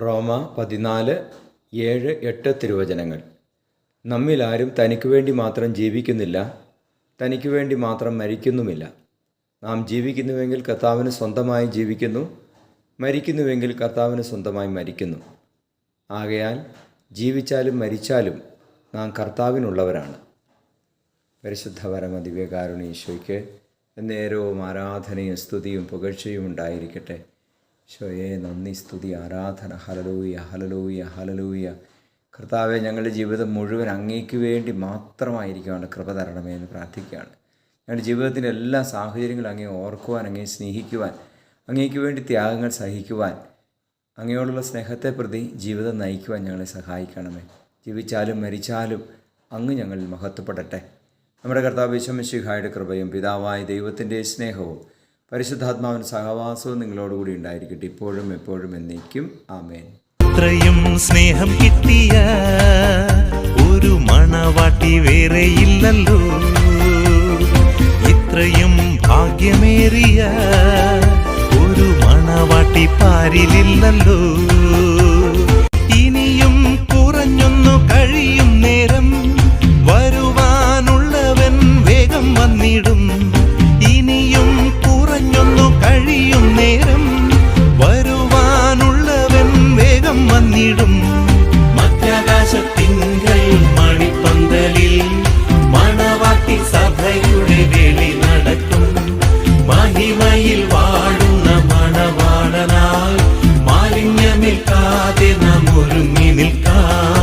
റോമ പതിനാല് ഏഴ് എട്ട് തിരുവചനങ്ങൾ. നമ്മിലാരും തനിക്ക് വേണ്ടി മാത്രം ജീവിക്കുന്നില്ല തനിക്ക് വേണ്ടി മാത്രം മരിക്കുന്നുമില്ല. നാം ജീവിക്കുന്നുവെങ്കിൽ കർത്താവിന് സ്വന്തമായി ജീവിക്കുന്നു മരിക്കുന്നുവെങ്കിൽ കർത്താവിന് സ്വന്തമായി മരിക്കുന്നു. ആകയാൽ ജീവിച്ചാലും മരിച്ചാലും നാം കർത്താവിനുള്ളവരാണ്. പരിശുദ്ധ പരമ ദിവ്യകാരുണീശ്വയ്ക്ക് നേരവും ആരാധനയും സ്തുതിയും പുകഴ്ചയും ഉണ്ടായിരിക്കട്ടെ. ശോയെ നന്ദി സ്തുതി ആരാധന. ഹലലൂയ ഹലലൂയ ഹലലൂയ കർത്താവെ ഞങ്ങളുടെ ജീവിതം മുഴുവൻ അങ്ങേക്ക് വേണ്ടി മാത്രമായിരിക്കുകയാണ് കൃപ തരണമേ എന്ന് പ്രാർത്ഥിക്കുകയാണ്. ഞങ്ങളുടെ ജീവിതത്തിന്റെ എല്ലാ സാഹചര്യങ്ങളും അങ്ങേ ഓർക്കുവാൻ അങ്ങേ സ്നേഹിക്കുവാൻ അങ്ങേക്ക് വേണ്ടി ത്യാഗങ്ങൾ സഹിക്കുവാൻ അങ്ങയോടുള്ള സ്നേഹത്തെ പ്രതി ജീവിതം നയിക്കുവാൻ ഞങ്ങളെ സഹായിക്കണമേ. ജീവിച്ചാലും മരിച്ചാലും അങ്ങ് ഞങ്ങളിൽ മഹത്വപ്പെടട്ടെ. നമ്മുടെ കർത്താവ് വിശ്വമിശിഹായുടെ കൃപയും പിതാവായ ദൈവത്തിന്റെ സ്നേഹവും പരിശുദ്ധാത്മാവിന്റെ സഹവാസവും നിങ്ങളോടുകൂടി ഉണ്ടായിരിക്കട്ടെ. ഇപ്പോഴും എപ്പോഴും എന്നേക്കും. ആമേൻ. ഇത്രയും സ്നേഹം കിട്ടിയ ഒരു മണവാട്ടി വേറെ ഇല്ലല്ലോ ഇത്രയും ഭാഗ്യമേറിയ ഒരു മണവാട്ടി പാരിലില്ലല്ലോ. ആകാശത്തിങ്കൾ മണിപ്പന്തലിൽ മണവാട്ടി സഭയുടെ വേളി നടക്കും മഹിമയിൽ വാഴുന്ന മണവാളനാൽ മാലിന്യമിൽക്കാതെ നാം ഒരുങ്ങി നിൽക്കാം